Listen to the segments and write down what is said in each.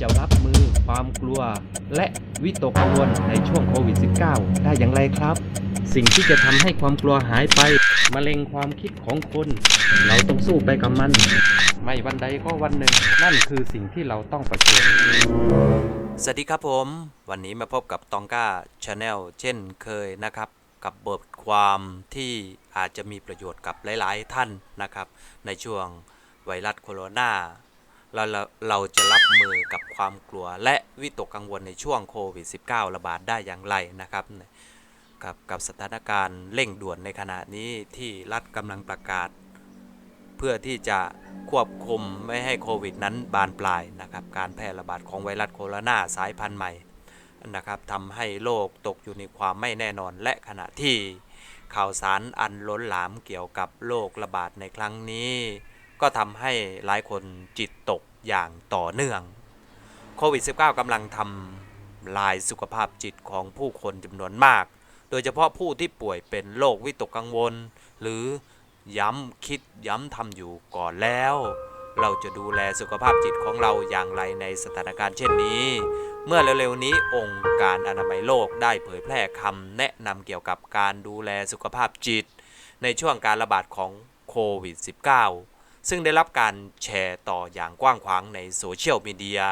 จะรับมือความกลัว และวิตกกังวลในช่วงโควิด -19 ได้อย่างไรครับ สิ่งที่จะทำให้ความกลัวหายไปมะเร็งความคิดของคน เราต้องสู้ไปกับมัน ไม่วันใดก็วันหนึ่ง นั่นคือสิ่งที่เราต้องเผชิญสวัสดีครับผม วันนี้มาพบกับตองก้าชาแนลเช่นเคยนะครับ กับบทความที่อาจจะมีประโยชน์กับหลาย ๆ ท่านนะครับ ในช่วงไวรัสโคโรนา เราเราเราจะรับมือกับความกลัว และวิตกกังวลในช่วงโควิด -19 ระบาดได้อย่างไรนะครับกับกับสถานการณ์เร่งด่วนในขณะนี้ที่รัฐกำลังประกาศ เพื่อที่จะควบคุมไม่ให้โควิดนั้นบานปลายนะครับการแพร่ระบาดของไวรัสโคโรนาสายพันธุ์ใหม่นะครับทำให้โลกตกอยู่ในความไม่แน่นอนและขณะที่ข่าวสารอันล้นหลามเกี่ยวกับโรคระบาดในครั้งนี้ ก็ทำให้หลายคนจิตตก อย่างต่อเนื่องโควิด -19 กำลังทำลายสุขภาพจิตของผู้คนจำนวนมาก โดยเฉพาะผู้ที่ป่วยเป็นโรควิตกกังวล หรือย้ำคิดย้ำทำอยู่ก่อนแล้ว เราจะดูแลสุขภาพจิตของเราอย่างไรในสถานการณ์เช่นนี้ เมื่อเร็วๆนี้องค์การอนามัยโลกได้เผยแพร่คำแนะนำเกี่ยวกับการดูแลสุขภาพจิต ในช่วงการระบาดของโควิด -19 ซึ่งได้รับการแชร์ต่ออย่างกว้างขวางในโซเชียลมีเดีย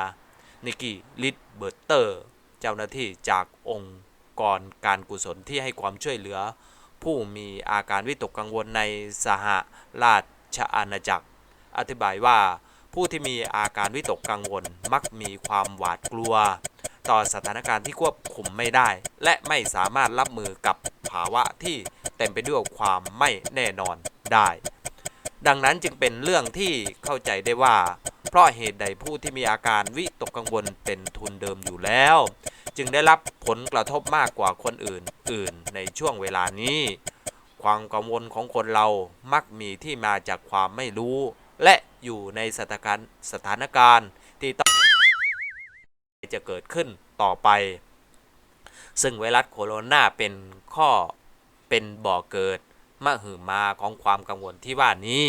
นิกกี้ลิดเบิร์เตอร์ เจ้าหน้าที่จากองค์กรการกุศลที่ให้ความช่วยเหลือ ผู้มีอาการวิตกกังวลในสหราชอาณาจักร อธิบายว่าผู้ที่มีอาการวิตกกังวลมักมีความหวาดกลัว ต่อสถานการณ์ที่ควบคุมไม่ได้ และไม่สามารถรับมือกับภาวะที่เต็มไปด้วยความไม่แน่นอนได้ ดังนั้นจึงเป็นเรื่องที่เข้าใจได้ว่า เพราะเหตุใดผู้ที่มีอาการวิตกกังวลเป็นทุนเดิมอยู่แล้ว จึงได้รับผลกระทบมากกว่าคนอื่นอื่นในช่วงเวลานี้ ความกังวลของคนเรามักมีที่มาจากความไม่รู้ และอยู่ในสถานการณ์สถานการณ์ที่ต้องจะเกิดขึ้นต่อไป ซึ่งไวรัสโคโรนาเป็นข้อเป็นบ่อเกิด มหึมาของความกังวลที่ว่านี้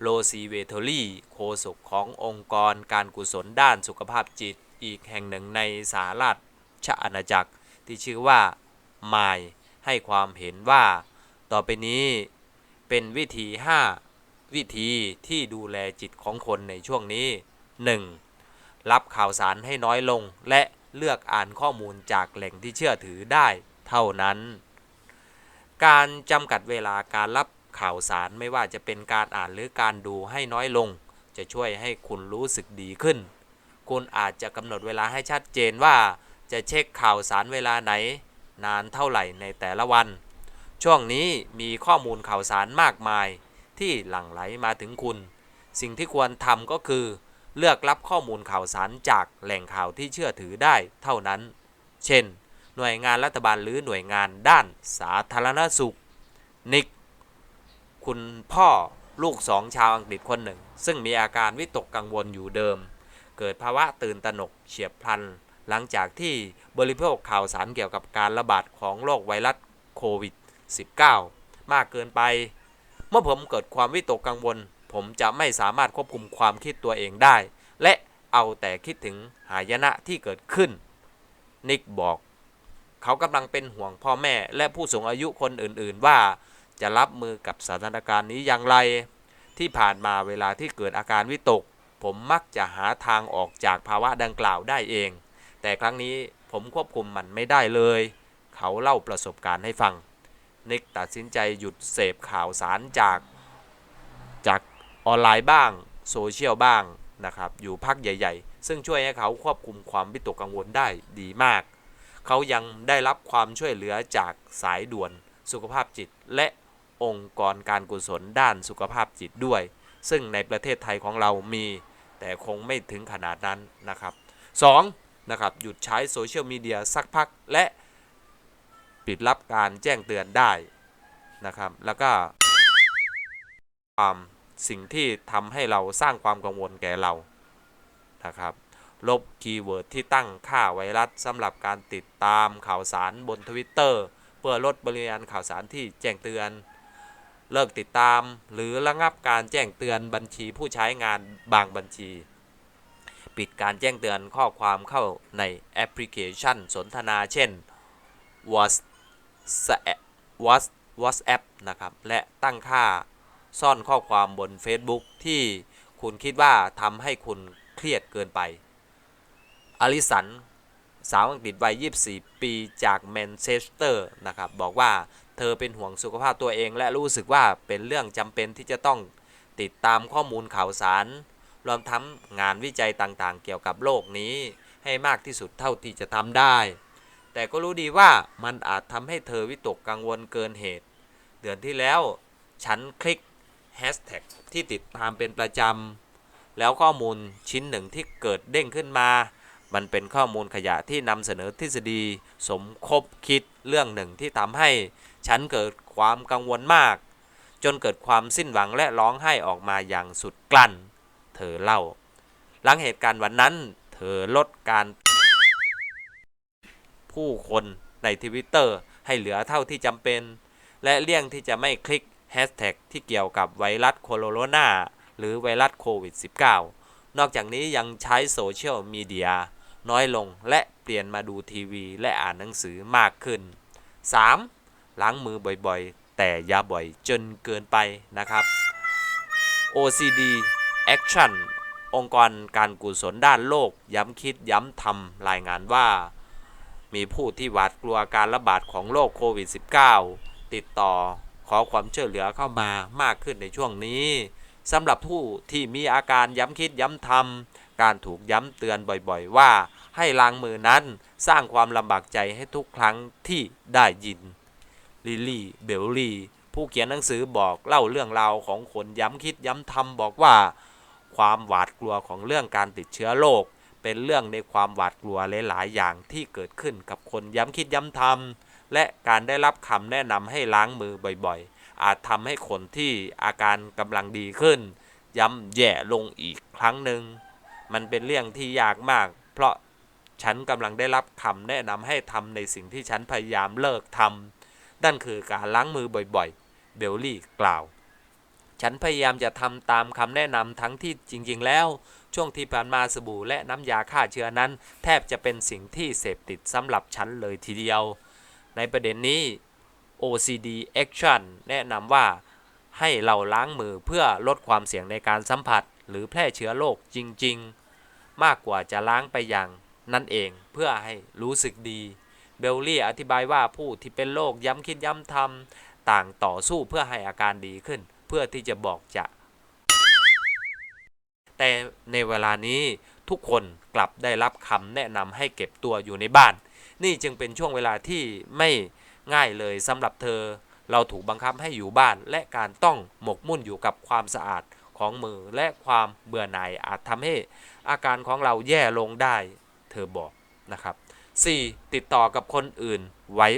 โลซีเวเทอรี่โฆษกขององค์กรการกุศลด้านสุขภาพจิตอีกแห่งหนึ่งในสหราชอาณาจักรที่ชื่อว่าไมให้ความเห็นว่า ต่อไปนี้เป็นวิธี 5 วิธีที่ดูแลจิตของคนในช่วงนี้ 1. รับข่าวสารให้น้อยลงและเลือกอ่านข้อมูลจากแหล่งที่เชื่อถือได้เท่านั้น การจำกัดเวลาการรับข่าวสารไม่ว่าจะเป็นการอ่านหรือการดูให้น้อยลง จะช่วยให้คุณรู้สึกดีขึ้น คุณอาจจะกำหนดเวลาให้ชัดเจนว่า จะเช็คข่าวสารเวลาไหน นานเท่าไหร่ในแต่ละวัน ช่วงนี้มีข้อมูลข่าวสารมากมาย ที่หลั่งไหลมาถึงคุณ สิ่งที่ควรทำก็คือ เลือกรับข้อมูลข่าวสารจากแหล่งข่าวที่เชื่อถือได้เท่านั้น เช่น หน่วยงานรัฐบาลหรือหน่วยงานด้านสาธารณสุข นิก คุณพ่อลูกสองชาวอังกฤษคนหนึ่ง ซึ่งมีอาการวิตกกังวลอยู่เดิม เกิดภาวะตื่นตระหนกเฉียบพลัน หลังจากที่บริโภคข่าวสารเกี่ยวกับการระบาดของโรคไวรัสโควิด -19 มากเกินไป เมื่อผมเกิดความวิตกกังวล ผมจะไม่สามารถควบคุมความคิดตัวเองได้ และเอาแต่คิดถึงหายนะที่เกิดขึ้น นิกบอก เขากำลังเป็นห่วงพ่อแม่และผู้สูงอายุคนอื่นๆ ว่าจะรับมือกับสถานการณ์นี้อย่างไร ที่ผ่านมาเวลาที่เกิดอาการวิตก ผมมักจะหาทางออกจากภาวะดังกล่าวได้เอง แต่ครั้งนี้ผมควบคุมมันไม่ได้เลย เขาเล่าประสบการณ์ให้ฟัง นิกตัดสินใจหยุดเสพข่าวสารจากจากออนไลน์บ้าง โซเชียลบ้างนะครับ อยู่พักใหญ่ ๆ ซึ่งช่วยให้เขาควบคุมความวิตกกังวลได้ดีมาก เขายังได้รับความช่วยเหลือจากสายด่วนสุขภาพจิต และองค์กรการกุศลด้านสุขภาพจิตด้วย ซึ่งในประเทศไทยของเรามี แต่คงไม่ถึงขนาดนั้นนะครับ 2. นะครับหยุดใช้โซเชียลมีเดียสักพักและปิดรับการแจ้งเตือนได้นะครับ แล้วก็ความสิ่งที่ทำให้เราสร้างความกังวลแก่เรานะครับ ลบคีย์เวิร์ดที่ตั้งค่าไวรัสสำหรับการติดตามข่าวสารบนทวิตเตอร์เพื่อลดปริมาณข่าวสารที่แจ้งเตือน เลิกติดตาม หรือระงับการแจ้งเตือนบัญชีผู้ใช้งานบางบัญชี ปิดการแจ้งเตือนข้อความเข้าในแอปพลิเคชันสนทนาเช่น WhatsApp นะครับและตั้งค่าซ่อนข้อความบน Facebook ที่คุณคิดว่าทำให้คุณเครียดเกินไป อลิสัน สาวอังกฤษวัย 24 ปีจากแมนเชสเตอร์นะครับบอกว่าเธอเป็นห่วงสุขภาพตัวเอง และรู้สึกว่าเป็นเรื่องจำเป็นที่จะต้องติดตามข้อมูลข่าวสาร รวมทั้งงานวิจัยต่างๆ เกี่ยวกับโลกนี้ให้มากที่สุดเท่าที่จะทำได้ แต่ก็รู้ดีว่ามันอาจทำให้เธอวิตกกังวลเกินเหตุ เดือนที่แล้ว ฉันคลิกแฮชแท็กที่ติดตามเป็นประจำแล้วข้อมูลชิ้นหนึ่งที่เกิดเด้งขึ้นมา มันเป็นข้อมูลขยะที่นำเสนอทฤษฎี สมคบคิดเรื่องหนึ่งที่ทำให้ฉันเกิดความกังวลมาก จนเกิดความสิ้นหวังและร้องไห้ออกมาอย่างสุดกลั้น เธอเล่า หลังเหตุการณ์วันนั้น เธอลดการ ผู้คนในทวิตเตอร์ให้เหลือเท่าที่จำเป็น และเลี่ยงที่จะไม่คลิกแฮชแท็กที่เกี่ยวกับไวรัสโคโรนาหรือไวรัสโควิด -19 นอกจากนี้ยังใช้โซเชียลมีเดีย น้อยลงและเปลี่ยนมาดูทีวีและอ่านหนังสือมากขึ้น 3. ล้างมือบ่อยๆ แต่อย่าบ่อยจนเกินไปนะครับ OCD Action องค์กรการกุศลด้านโลก ย้ำคิดย้ำทำรายงานว่า มีผู้ที่หวาดกลัวการระบาดของโรคโควิด -19 ติดต่อขอความช่วยเหลือเข้ามามากขึ้นในช่วงนี้สำหรับผู้ที่มีอาการย้ำคิดย้ำทำ การถูกย้ำเตือนบ่อยๆ ว่าให้ล้างมือนั้นสร้างความลำบากใจให้ทุกครั้งที่ได้ยิน ลิลลี่ เบลลี่ ผู้เขียนหนังสือบอกเล่าเรื่องราวของคนย้ำคิดย้ำทำบอกว่า ความหวาดกลัวของเรื่องการติดเชื้อโรคเป็นเรื่องในความหวาดกลัวหลายๆอย่างที่เกิดขึ้นกับคนย้ำคิดย้ำทำและการได้รับคำแนะนำให้ล้างมือบ่อยๆ อาจทำให้คนที่อาการกำลังดีขึ้น ย้ำแย่ลงอีกครั้งหนึ่ง มันเป็นเรื่องที่ยากมาก เพราะฉันกำลังได้รับคำแนะนำให้ทำในสิ่งที่ฉันพยายามเลิกทำนั่นคือการล้างมือบ่อยๆ เบลลี่กล่าว ฉันพยายามจะทำตามคำแนะนำทั้งที่จริง ๆ แล้ว ช่วงที่ผ่านมาสบู่และน้ำยาฆ่าเชื้อนั้น แทบจะเป็นสิ่งที่เสพติดสำหรับฉันเลยทีเดียว ในประเด็นนี้ OCD Action แนะนำว่าให้เราล้างมือเพื่อลดความเสี่ยงในการสัมผัส หรือแพร่เชื้อโรคจริง ๆ มากกว่าจะล้างไปอย่างนั่นเองเพื่อให้รู้สึกดี เบลลี่อธิบายว่าผู้ที่เป็นโรคย้ำคิดย้ำทำต่างต่อสู้เพื่อให้อาการดีขึ้น เพื่อที่จะบอกจะ แต่ในเวลานี้ทุกคนกลับได้รับคำแนะนำให้เก็บตัวอยู่ในบ้าน นี่จึงเป็นช่วงเวลาที่ไม่ง่ายเลยสำหรับเธอ เราถูกบังคับให้อยู่บ้านและการต้องหมกมุ่นอยู่กับความสะอาด ของมือและความเบื่อหน่ายอาจทำให้อาการของเราแย่ลงได้ เธอบอกนะครับ 4. ติดต่อกับคนอื่นไว้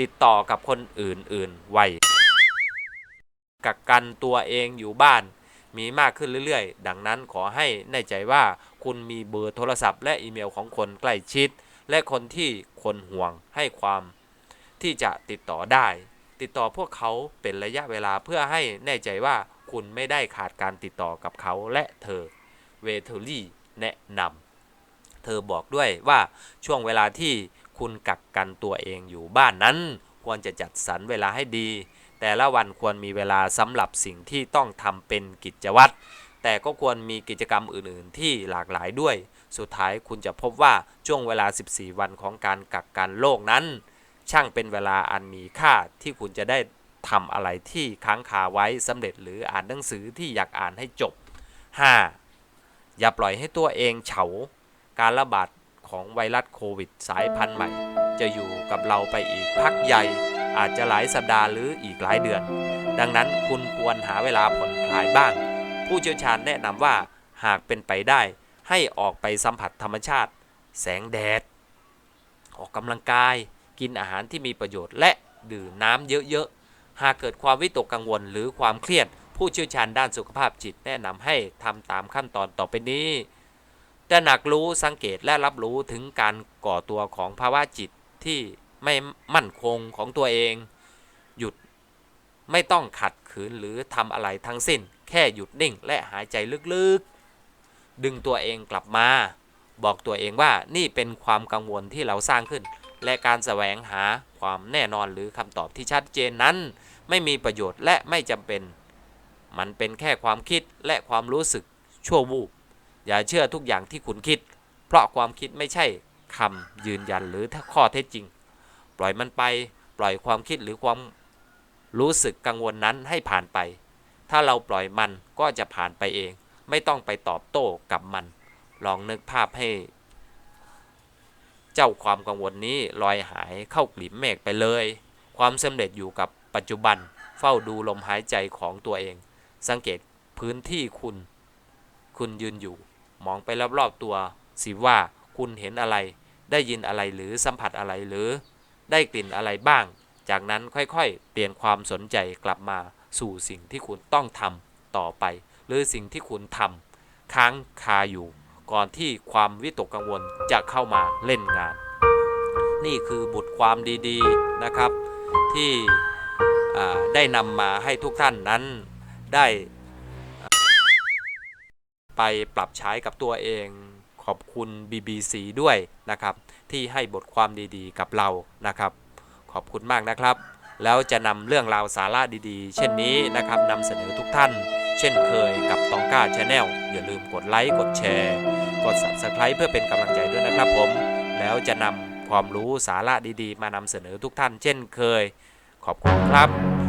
ติดต่อกับคนอื่นๆไว้กักกันตัวเองอยู่บ้าน มีมากขึ้นเรื่อยๆ ดังนั้นขอให้แน่ใจว่าคุณมีเบอร์โทรศัพท์และอีเมลของคนใกล้ชิด และคนที่คนห่วงให้ความที่จะติดต่อได้ ติดต่อพวกเขาเป็นระยะเวลาเพื่อให้แน่ใจว่าคุณไม่ได้ขาดการติดต่อกับเขาและเธอ เวเทอรี่แนะนำ เธอบอกด้วยว่าช่วงเวลาที่คุณกักกันตัวเองอยู่บ้านนั้น ควรจะจัดสรรเวลาให้ดี แต่ละวันควรมีเวลาสำหรับสิ่งที่ต้องทำเป็นกิจวัตร แต่ก็ควรมีกิจกรรมอื่น ๆ ที่หลากหลายด้วย สุดท้ายคุณจะพบว่าช่วงเวลา 14 วันของการกักกันโรคนั้น ช่างเป็นเวลาอันมีค่าที่คุณจะได้ทำอะไรที่ค้างคาไว้สำเร็จหรืออ่านหนังสือที่อยากอ่านให้จบ 5. อย่าปล่อยให้ตัวเองเฉา การระบาดของไวรัสโควิดสายพันธุ์ใหม่ จะอยู่กับเราไปอีกพักใหญ่ อาจจะหลายสัปดาห์หรืออีกหลายเดือน ดังนั้นคุณควรหาเวลาผ่อนคลายบ้าง ผู้เชี่ยวชาญแนะนำว่าหากเป็นไปได้ ให้ออกไปสัมผัสธรรมชาติ แสงแดด ออกกำลังกาย กินอาหารที่มีประโยชน์ และดื่มน้ำเยอะๆ หากเกิดความวิตกกังวลหรือความเครียด ผู้เชี่ยวชาญด้านสุขภาพจิตแนะนำให้ทำตามขั้นตอนต่อไปนี้แต่หนักรู้สังเกตและรับรู้ถึงการก่อตัวของภาวะจิตที่ไม่มั่นคงของตัวเอง หยุดไม่ต้องขัดขืนหรือทำอะไรทั้งสิ้น แค่หยุดนิ่งและหายใจลึกๆ ดึงตัวเองกลับมา บอกตัวเองว่านี่เป็นความกังวลที่เราสร้างขึ้น และการแสวงหาความแน่นอนหรือคำตอบที่ชัดเจนนั้น ไม่มีประโยชน์และไม่จำเป็น มันเป็นแค่ความคิดและความรู้สึกชั่ววูบอย่าเชื่อทุกอย่างที่คุณคิด เพราะความคิดไม่ใช่คำยืนยันหรือข้อเท็จจริง ปล่อยมันไป ปล่อยความคิดหรือความรู้สึกกังวลนั้นให้ผ่านไป ถ้าเราปล่อยมันก็จะผ่านไปเอง ไม่ต้องไปตอบโต้กับมัน ลองนึกภาพให้ เจ้าความกังวลนี้ลอยหายเข้ากลิ่มเมฆไปเลย ความสำเร็จอยู่กับปัจจุบัน เฝ้าดูลมหายใจของตัวเอง สังเกตพื้นที่คุณ คุณยืนอยู่ มองไปรอบๆตัว สิว่าคุณเห็นอะไร ได้ยินอะไรหรือสัมผัสอะไรหรือ ได้กลิ่นอะไรบ้าง จากนั้นค่อยๆ เปลี่ยนความสนใจกลับมาสู่สิ่งที่คุณต้องทำต่อไป หรือสิ่งที่คุณทำค้างคาอยู่ ก่อนที่ความวิตกกังวลจะเข้ามาเล่นงาน นี่คือบทความดีๆนะครับที่ได้นำมาให้ทุกท่านนั้นได้ไปปรับใช้กับตัวเองขอบคุณ BBC ด้วยนะครับ ที่ให้บทความดีๆกับเรานะครับ ขอบคุณมากนะครับ แล้วจะนำเรื่องราวสาระดีๆ เช่นนี้นะครับนำเสนอทุกท่าน เช่นเคยกับตองก้าชาแนลอย่าลืมกดไลค์กดแชร์ ด Subscribe เพื่อเป็นกำลังใจด้วยนะครับผม แล้วจะนำความรู้สาระดีๆ มานำเสนอทุกท่านเช่นเคย ขอบคุณครับ